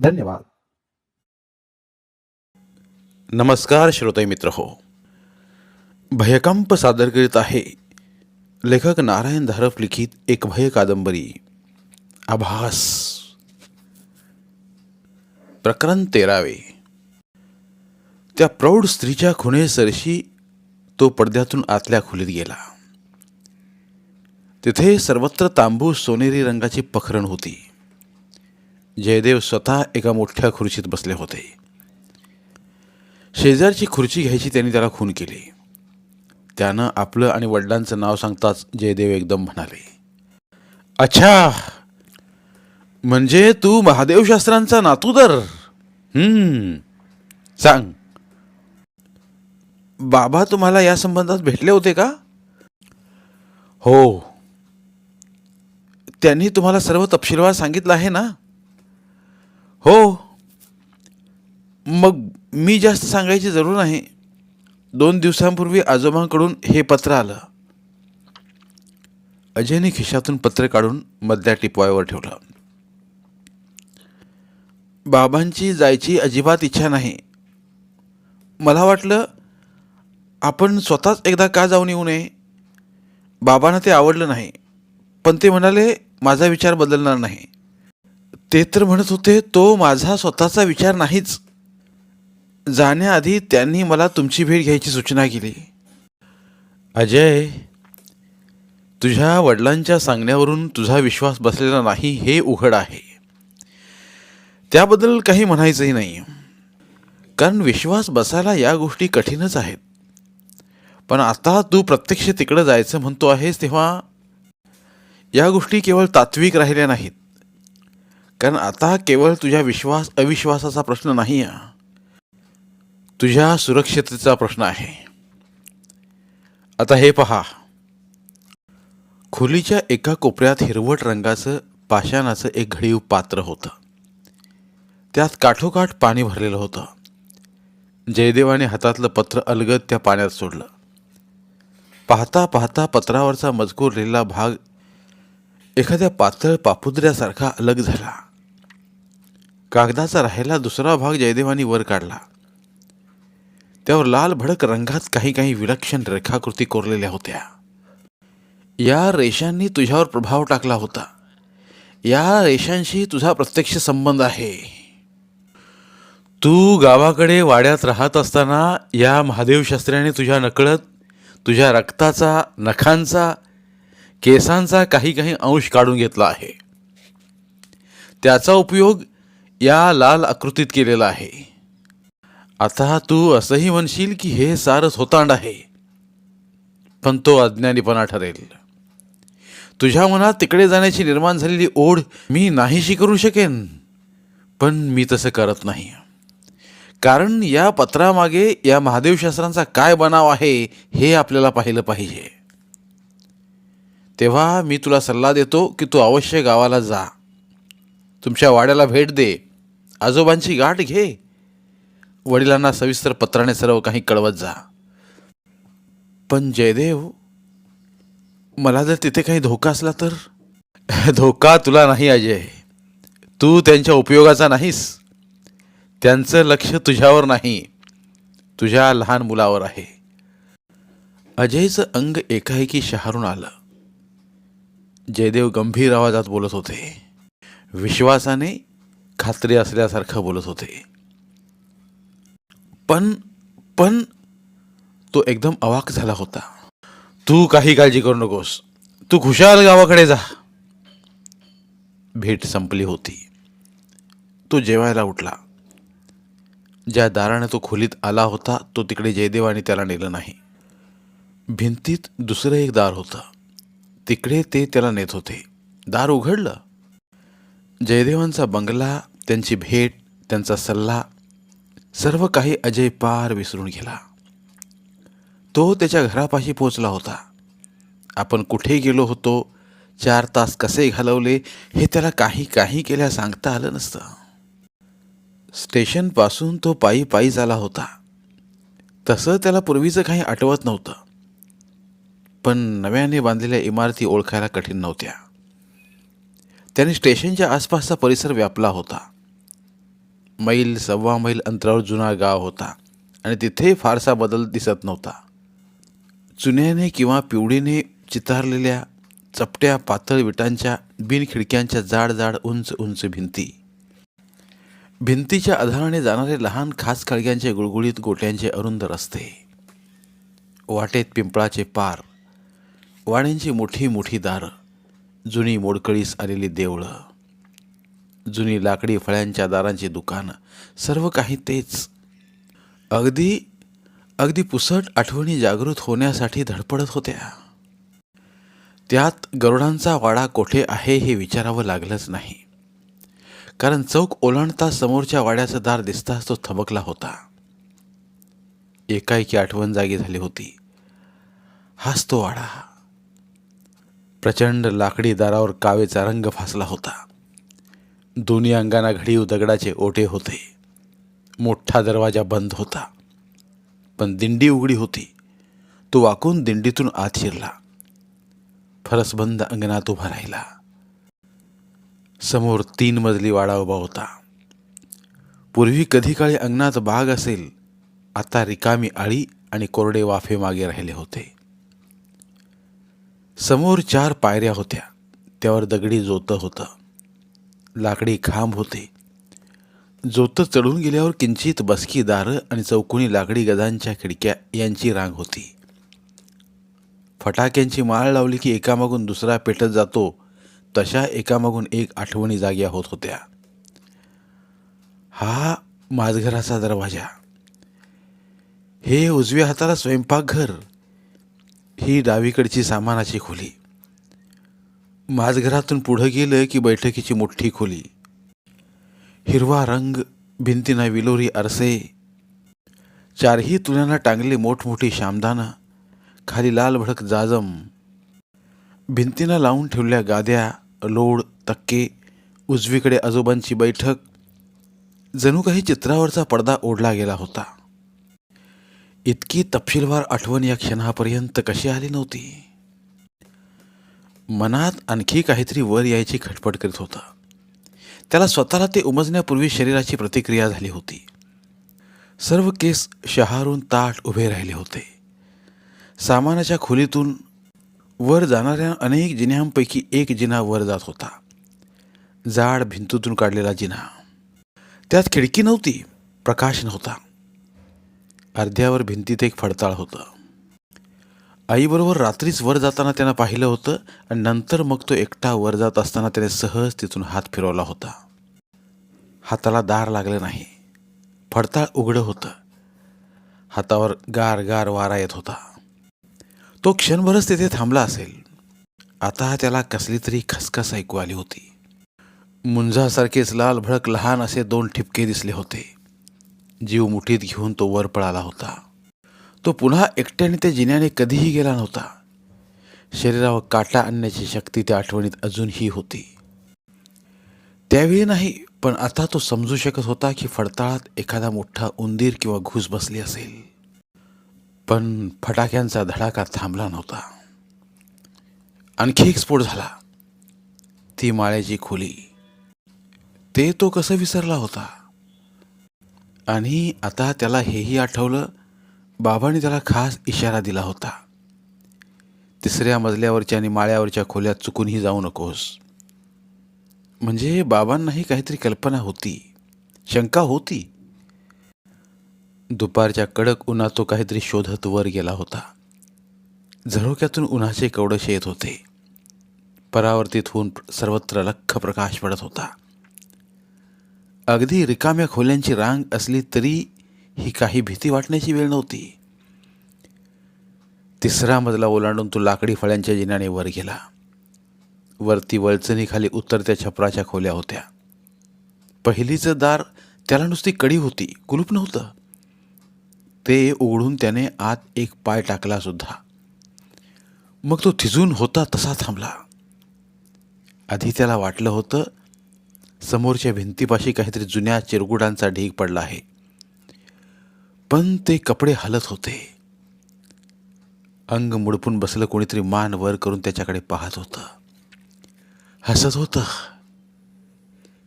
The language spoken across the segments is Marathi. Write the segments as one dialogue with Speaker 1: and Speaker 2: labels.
Speaker 1: धन्यवाद.
Speaker 2: नमस्कार श्रोते मित्र हो. भयकंप सादर करीत आहे लेखक नारायण धारफ लिखित एक भय कादंबरी. आभास. प्रकरण तेरावे. त्या प्रौढ स्त्रीच्या खुणेसरशी तो पडद्यातून आतल्या खोलीत गेला. तिथे सर्वत्र तांबूस सोनेरी रंगाची पखरण होती. जयदेव स्वतः एका मोठ्या खुर्चीत बसले होते. शेजारची खुर्ची घ्यायची त्यांनी त्याला खून केली. त्यानं आपलं आणि वडिलांचं नाव सांगताच जयदेव एकदम म्हणाले अच्छा म्हणजे तू महादेव शास्त्रांचा नातूदर हम्म सांग. बाबा तुम्हाला या संबंधात भेटले होते का? हो. त्यांनी तुम्हाला सर्व तपशीलवार सांगितलं आहे ना? हो. मग मी जास्त सांगायची जरूर नाही. दोन दिवसांपूर्वी आजोबांकडून हे पत्र आलं. अजयने खिशातून पत्र काढून मधल्या टिपवायवर ठेवलं. बाबांची जायची अजिबात इच्छा नाही. मला वाटलं आपण स्वतःच एकदा का जाऊन येऊ नये? बाबांना ते आवडलं नाही. पण ते म्हणाले माझा विचार बदलणार नाही. ते तर म्हणत होते तो माझा स्वतःचा विचार नाहीच. जाण्याआधी त्यांनी मला तुमची भेट घ्यायची सूचना केली. अजय तुझ्या वडिलांच्या सांगण्यावरून तुझा विश्वास बसलेला नाही हे उघड आहे. त्याबद्दल काही म्हणायचंही नाही. कारण विश्वास बसायला या गोष्टी कठीणच आहेत. पण आता तू प्रत्यक्ष तिकडं जायचं म्हणतो आहेस तेव्हा या गोष्टी केवळ तात्विक राहिल्या नाहीत. कारण आता केवळ तुझ्या विश्वास अविश्वासाचा प्रश्न नाही आहे. तुझ्या सुरक्षिततेचा प्रश्न आहे. आता हे पहा. खोलीच्या एका कोपऱ्यात हिरवट रंगाचं पाषाणाचं एक घडीव पात्र होतं. त्यात काठोकाठ पाणी भरलेलं होतं. जयदेवाने हातातलं पत्र अलगद त्या पाण्यात सोडलं. पाहता पाहता पत्रावरचा मजकूर भाग एखाद्या पातळ पापुद्र्यासारखा अलग झाला. कागदाचा राहिला दुसरा भाग जयदेवानी वर काढला. त्यावर लाल भडक रंगात काही काही विलक्षण रेखाकृती कोरलेल्या होत्या. या रेषांनी तुझ्यावर प्रभाव टाकला होता. या रेषांशी तुझा प्रत्यक्ष संबंध आहे. तू गावाकडे वाड्यात राहत असताना या महादेव शास्त्र्याने तुझ्या नकळत तुझ्या रक्ताचा नखांचा केसांचा काही काही अंश काढून घेतला आहे. त्याचा उपयोग या लाल आकृतीत केलेला आहे. आता तू असंही म्हणशील की हे सारच होतांड आहे. पण तो अज्ञानीपणा ठरेल. तुझ्या मनात तिकडे जाण्याची निर्माण झालेली ओढ मी नाहीशी करू शकेन पण मी तसं करत नाही. कारण या पत्रामागे या महादेवशास्त्रांचा काय बनाव आहे हे आपल्याला पाहिलं पाहिजे. तेव्हा मी तुला सल्ला देतो की तू अवश्य गावाला जा. तुमच्या वाड्याला भेट दे. आजोबांची गाठ घे. वडिलांना सविस्तर पत्राने सर्व काही कळवत जा. पण जयदेव मला जर तिथे काही धोका असला तर? धोका तुला नाही अजय. तू त्यांच्या उपयोगाचा नाहीस. त्यांचं लक्ष तुझ्यावर नाही. तुझ्या लहान मुलावर आहे. अजयचं अंग एकाएकी शहारून आलं. जयदेव गंभीर आवाजात बोलत होते. विश्वासाने खात्री असल्यासारखं बोलत होते. पण पण तो एकदम अवाक झाला होता. तू काही काळजी करू नकोस. तू खुशाल गावाकडे जा. भेट संपली होती. तो जेवायला उठला. ज्या दाराने तो खोलीत आला होता तो तिकडे जयदेवाने त्याला नेलं नाही. भिंतीत दुसरं एक दार होतं. तिकडे ते त्याला नेत होते. दार उघडलं. जयदेवांचा बंगला त्यांची भेट त्यांचा सल्ला सर्व काही अजय पार विसरून गेला. तो त्याच्या घरापाशी पोचला होता. आपण कुठे गेलो होतो चार तास कसे घालवले हे त्याला काही काही केल्या सांगता आलं नसतं. स्टेशनपासून तो पायी पायी झाला होता. तसं त्याला पूर्वीचं काही आठवत नव्हतं. पण नव्याने बांधलेल्या इमारती ओळखायला कठीण नव्हत्या. त्याने स्टेशनच्या आसपासचा परिसर व्यापला होता. मैल सव्वा मैल अंतरावर जुना गाव होता आणि तिथे फारसा बदल दिसत नव्हता. चुन्याने किंवा पिवळीने चितारलेल्या चपट्या पातळ विटांच्या बिनखिडक्यांच्या जाड जाड उंच उंच भिंती. भिंतीच्या आधाराने जाणारे लहान खास खळग्यांचे गुळगुळीत गोट्यांचे अरुंद रस्ते. वाटेत पिंपळाचे पार. वाड्यांची मोठी मोठी दारं जुनी मोडकळीस आलेली देवळं जुनी लाकडी फळ्यांच्या दारांची दुकानं सर्व काही तेच. अगदी अगदी पुसट आठवणी जागृत होण्यासाठी धडपडत होत्या. त्यात गरुडांचा वाडा कोठे आहे हे विचारावं लागलंच नाही. कारण चौक ओलांडता समोरच्या वाड्याचं दार दिसताच तो थबकला होता. एकाएकी आठवण जागी झाली होती. हाच तो वाडा. प्रचंड लाकडी दारावर कावेचा रंग फासला होता. दोन्ही अंगांना घडीव दगडाचे ओटे होते. मोठा दरवाजा बंद होता. पण दिंडी उघडी होती. तो वाकून दिंडीतून आत शिरला. फरसबंद अंगणात उभा राहिला. समोर तीन मजली वाडा उभा होता. पूर्वी कधी काळी अंगणात बाग असेल आता रिकामी आळी आणि कोरडे वाफे मागे राहिले होते. समोर चार पायऱ्या होत्या. त्यावर दगडी जोतं होतं. लाकडी खांब होते. जोतं चढून गेल्यावर किंचित बसकी दारं आणि चौकोनी लाकडी गदांच्या खिडक्या यांची रांग होती. फटाक्यांची माळ लावली की एकामागून दुसरा पेटत जातो. तशा एकामागून एक आठवणी जाग्या होत होत्या. हा माझघराचा दरवाजा. हे उजव्या हाताला स्वयंपाकघर. ही डावीकडची सामानाची खोली. माझघरातून पुढं गेलं की बैठकीची मोठी खोली. हिरवा रंग भिंतीना विलोरी आरसे. चारही तुल्यांना टांगले मोठमोठी शामदानं. खाली लाल भडक जाजम. भिंतीनं लावून ठेवल्या गाद्या लोड तक्के उजवीकडे आजोबांची बैठक. जणू काही चित्रावरचा पडदा ओढला गेला होता. इतकी तपशीलवार आठवण या क्षणापर्यंत कशी आली नव्हती? मनात आणखी काहीतरी वर यायची खटपट करीत होता. त्याला स्वतःला ते उमजण्यापूर्वी शरीराची प्रतिक्रिया झाली होती. सर्व केस शहारून ताट उभे राहिले होते. सामानाच्या खोलीतून वर जाणाऱ्या अनेक जिन्यांपैकी एक जिना वर जात होता. जाड भिंतीतून काढलेला जिना त्यात खिडकी नव्हती प्रकाश नव्हता. अर्ध्यावर भिंतीत एक फडताळ होता. आईबरोबर रात्रीच वर जाताना त्यानं पाहिलं होतं आणि नंतर मग तो एकटा वर जात असताना त्याने सहज तिथून हात फिरवला होता. हाताला दार लागलं नाही. फडताळ उघडं होतं. हातावर गार गार वारा येत होता. तो क्षणभरच तिथे थांबला असेल. आता त्याला कसली तरी खसखस ऐकू आली होती. मुंजासारखेच लाल भडक लहान असे दोन ठिपके दिसले होते. जीव मुठीत घेऊन तो वर पळाला होता. तो पुन्हा एकट्याने त्या जिन्याने कधीही गेला नव्हता. शरीरावर काटा आणण्याची शक्ती त्या आठवणीत अजूनही होती. त्यावेळी नाही पण आता तो समजू शकत होता की फडताळात एखादा मोठा उंदीर किंवा घुस बसली असेल. पण फटाक्यांचा धडाका थांबला नव्हता. आणखी एक स्फोट झाला. ती माळ्याची खोली. ते तो कसं विसरला होता? आणि आता त्याला हेही आठवलं बाबांनी त्याला खास इशारा दिला होता. तिसऱ्या मजल्यावरच्या आणि माळ्यावरच्या खोल्यात चुकूनही जाऊ नकोस. म्हणजे बाबांनाही काहीतरी कल्पना होती शंका होती. दुपारच्या कडक उन्हात तो काहीतरी शोधत वर गेला होता. झरोक्यातून उन्हाचे कवडशे येत होते. परावर्तित होऊन सर्वत्र लख्ख प्रकाश पडत होता. अगदी रिकाम्या खोल्यांची रांग असली तरी ही काही भीती वाटण्याची वेळ नव्हती. तिसरा मजला ओलांडून तो लाकडी फळ्यांच्या जिन्याने वर गेला. वरती वळचणीखाली उतरत्या छपराच्या खोल्या होत्या. पहिलीचं दार त्याला नुसती कडी होती कुलूप नव्हतं. ते उघडून त्याने आत एक पाय टाकला सुद्धा. मग तो थिजून होता तसा थांबला. आधी त्याला वाटलं होतं समोरच्या भिंतीपाशी काहीतरी जुन्या चिरगुडांचा ढीग पडला आहे. पण ते कपडे हलत होते. अंग मुडपून बसलं कोणीतरी मान वर करून त्याच्याकडे पाहत होतं. हसत होतं.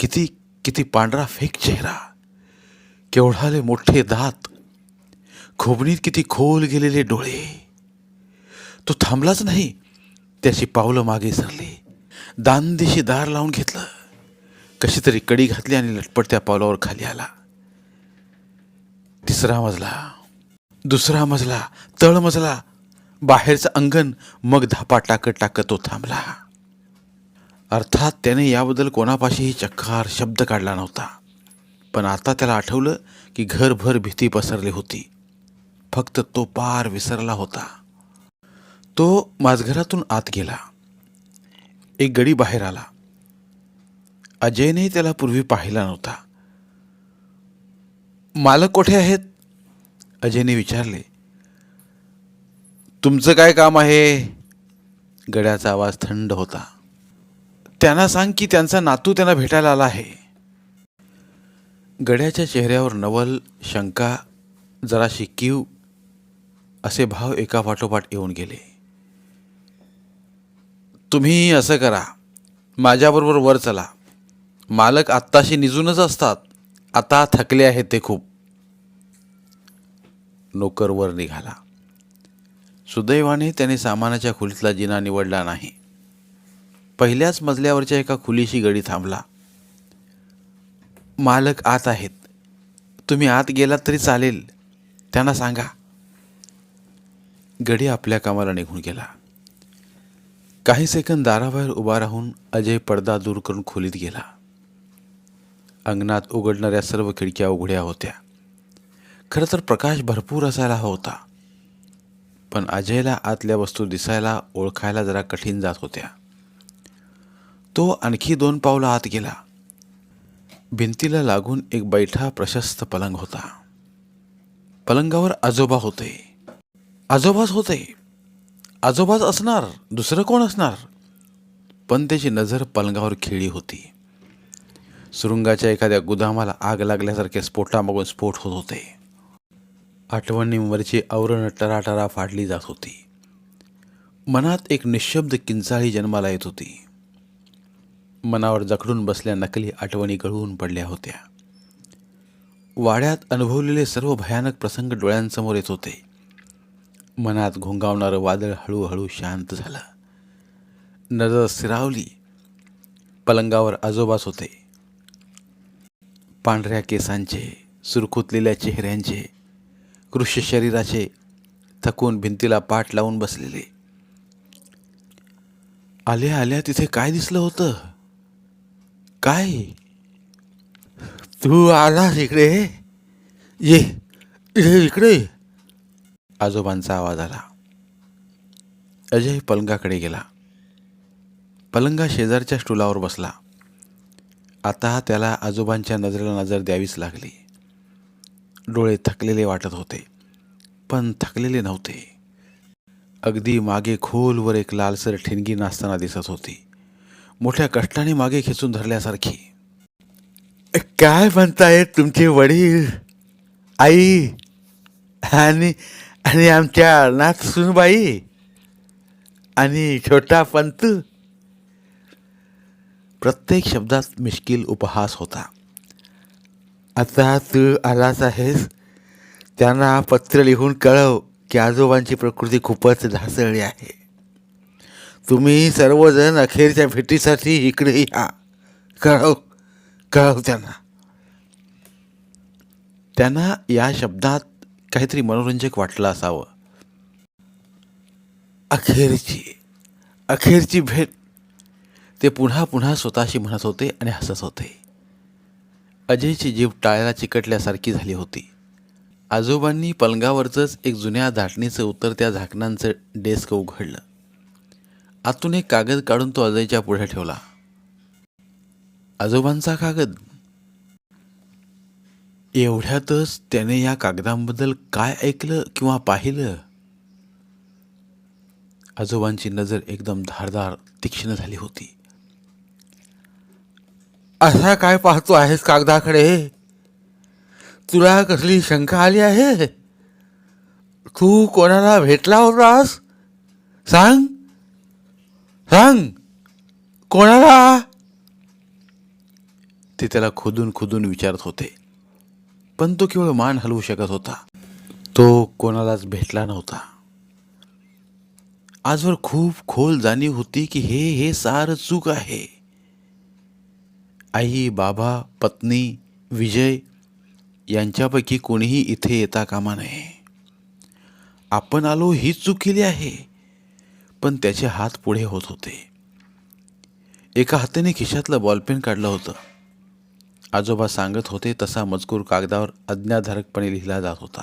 Speaker 2: किती किती पांढरा फेक चेहरा. केवढाले मोठे दात. खोबणीत किती खोल गेलेले डोळे. तो थांबलाच नाही. त्याची पावलं मागे सरली. दानदिशी दार लावून घेतलं. कशी तरी कडी घातली आणि लटपट त्या पावलावर खाली आला. तिसरा मजला दुसरा मजला तळ मजला. बाहेरचं अंगण मग धापा टाकत टाकत तो थांबला. अर्थात त्याने याबद्दल कोणापाशीही चक्कार शब्द काढला नव्हता. पण आता त्याला आठवलं की घरभर भीती पसरली होती. फक्त तो पार विसरला होता. तो माझघरातून आत गेला. एक गडी बाहेर आला. अजयने त्याला पूर्वी पाहिला नव्हता. मालक कोठे आहेत? अजयने विचारले. तुमचं काय काम आहे? गड्याचा आवाज थंड होता. त्यांना सांग की त्यांचा नातू त्यांना भेटायला आला आहे. गड्याच्या चेहऱ्यावर नवल शंका जराशी कीव असे भाव एका पाठोपाठ येऊन गेले. तुम्ही असं करा. माझ्याबरोबर वर चला. मालक आत्ताशी निजूनच असतात. आता थकले आहेत ते खूप. नोकरवर निघाला. सुदैवाने त्याने सामानाच्या खोलीतला जिना निवडला नाही. पहिल्याच मजल्यावरच्या एका खुलीशी गडी थांबला. मालक आत आहेत. तुम्ही आत गेलात तरी चालेल. त्यांना सांगा. गडी आपल्या कामाला निघून गेला. काही सेकंद दाराबाहेर उभा राहून अजय पडदा दूर करून खोलीत गेला. अंगणात उघडणाऱ्या सर्व खिडक्या उघड्या होत्या. खरं तर प्रकाश भरपूर असायला होता. पण अजयला आतल्या वस्तू दिसायला ओळखायला जरा कठीण जात होत्या. तो आणखी दोन पावलं आत गेला. भिंतीला लागून एक बैठा प्रशस्त पलंग होता. पलंगावर आजोबा होते. आजोबाच होते. आजोबाच असणार दुसरं कोण असणार? पण त्याची नजर पलंगावर खेळी होती. सुरुंगाच्या एखाद्या गुदामाला आग लागल्यासारखे स्फोटामागून स्फोट होत होते. आठवणींवरची आवरण टराटरा फाडली जात होती. मनात एक निशब्द किंचाळी जन्माला येत होती. मनावर जखडून बसल्या नकली आठवणी गळून पडल्या होत्या. वाड्यात अनुभवलेले सर्व भयानक प्रसंग डोळ्यांसमोर येत होते. मनात घोंगावणारं वादळ हळूहळू शांत झालं. नजर स्थिरावली पलंगावर आजोबाच होते. पांढऱ्या केसांचे सुरकुतलेल्या चेहऱ्यांचे कृष्य शरीराचे थकून भिंतीला पाठ लावून बसलेले. आल्या आल्या तिथे काय दिसलं होतं? काय? तू आलास इकडे? ये ये इकडे. आजोबांचा आवाज आला. अजय पलंगाकडे गेला. पलंगा शेजारच्या स्टुलावर बसला. आता त्याला आजोबांच्या नजरेला नजर द्यावीच लागली. डोळे थकलेले वाटत होते पण थकलेले नव्हते. अगदी मागे खोलवर एक लालसर ठिणगी नाचताना दिसत होती. मोठ्या कष्टाने मागे खेचून धरल्यासारखी. काय म्हणतायत तुमचे वडील आई आणि आणि आमच्या नाथ सुनबाई आणि छोटा पंतू? प्रत्येक शब्दात मिश्किल उपहास होता. आता तू आलाच आहेस. त्यांना पत्र लिहून कळव की आजोबांची प्रकृती खूपच ढासळली आहे. तुम्ही सर्वजण अखेरच्या भेटीसाठी इकडे या. कळव कळव त्यांना. त्यांना या शब्दात काहीतरी मनोरंजक वाटलं असावं. अखेरची अखेरची भेट ते पुन्हा पुन्हा स्वतःशी म्हणत होते आणि हसत होते. अजयची जीभ टाळ्याला चिकटल्यासारखी झाली होती. आजोबांनी पलंगावरचंच एक जुन्या धाटणीचं त्या झाकणांचं डेस्क उघडलं. आतून एक कागद काढून तो अजयच्या पुढे ठेवला. आजोबांचा कागद. एवढ्यातच त्याने या कागदांबद्दल काय ऐकलं किंवा पाहिलं? आजोबांची नजर एकदम धारदार तीक्ष्ण झाली होती. असा काय पाहतो आहेस कागदाकडे? तुला कसली शंका आली आहे? तू कोणाला भेटला होतास? सांग. सांग. कोणाला? ते त्याला खोदून खोदून विचारत होते. पण तो केवळ मान हलवू शकत होता. तो कोणालाच भेटला नव्हता. आजवर खूप खोल जाणीव होती की हे हे सार चूक आहे. आई बाबा पत्नी विजय यांच्यापैकी कोणीही इथे येता कामा नये. आपण आलो हीच चूक केली आहे. पण त्याचे हात पुढे होत होते. एका हाताने खिशातलं बॉलपेन काढलं होतं. आजोबा सांगत होते तसा मजकूर कागदावर अज्ञाधारकपणे लिहिला जात होता.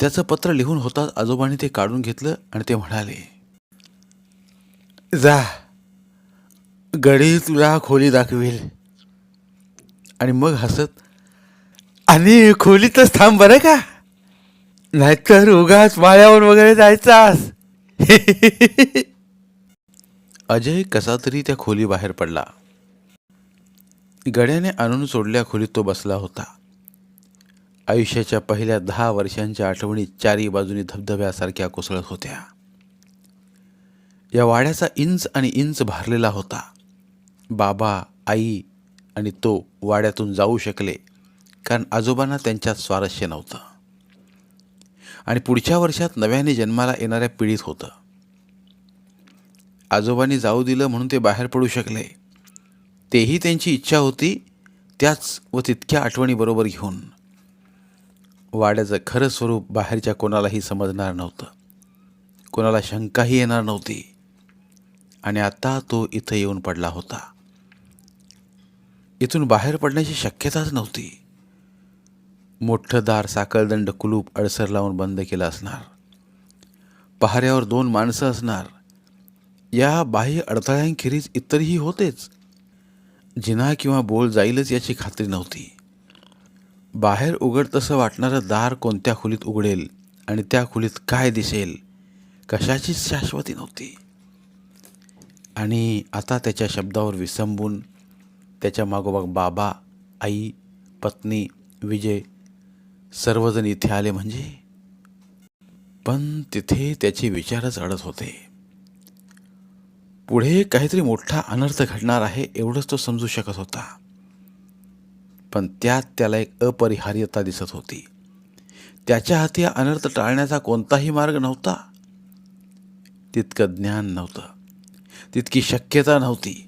Speaker 2: त्याचं पत्र लिहून होताच आजोबाने ते काढून घेतलं आणि ते म्हणाले जा गडी तुला खोली दाखवेल. आणि मग हसत आणि खोलीतच थांब बरं का. नाहीतर उगाच माळ्यावर वगैरे जायचास. अजय कसा तरी त्या खोली बाहेर पडला. गड्याने आणून सोडल्या खोलीत तो बसला होता. आयुष्याच्या पहिल्या दहा वर्षांच्या आठवणी चारी बाजूनी धबधब्यासारख्या कोसळत होत्या. या वाड्याचा इंच आणि इंच भारलेला होता. बाबा आई आणि तो वाड्यातून जाऊ शकले कारण आजोबांना त्यांच्यात स्वारस्य नव्हतं. आणि पुढच्या वर्षात नव्याने जन्माला येणाऱ्या पिढीत होतं. आजोबांनी जाऊ दिलं म्हणून ते बाहेर पडू शकले. तेही त्यांची इच्छा होती त्याच व तितक्या आठवणीबरोबर घेऊन. वाड्याचं खरं स्वरूप बाहेरच्या कोणालाही समजणार नव्हतं. कोणाला शंकाही येणार नव्हती. आणि आता तो इथं येऊन पडला होता. इथून बाहेर पडण्याची शक्यताच नव्हती. मोठं दार साखळदंड कुलूप अडसर लावून बंद केलं असणार. पहाऱ्यावर दोन माणसं असणार. या बाह्य अडथळ्यांखेरीज इतरही होतेच. जिना किंवा बोल जाईलच याची खात्री नव्हती. बाहेर उघड तसं वाटणारं दार कोणत्या खोलीत उघडेल आणि त्या खोलीत काय दिसेल कशाचीच शाश्वती नव्हती. आणि आता त्याच्या शब्दावर विसंबून त्याच्या मागोमाग बाबा आई पत्नी विजय सर्वजण इथे आले म्हणजे? पण तिथे त्याचे विचारच अडत होते. पुढे काहीतरी मोठा अनर्थ घडणार आहे एवढंच तो समजू शकत होता. पण त्यात त्याला एक अपरिहार्यता दिसत होती. त्याच्या हाती अनर्थ टाळण्याचा कोणताही मार्ग नव्हता. तितकं ज्ञान नव्हतं. तितकी शक्यता नव्हती.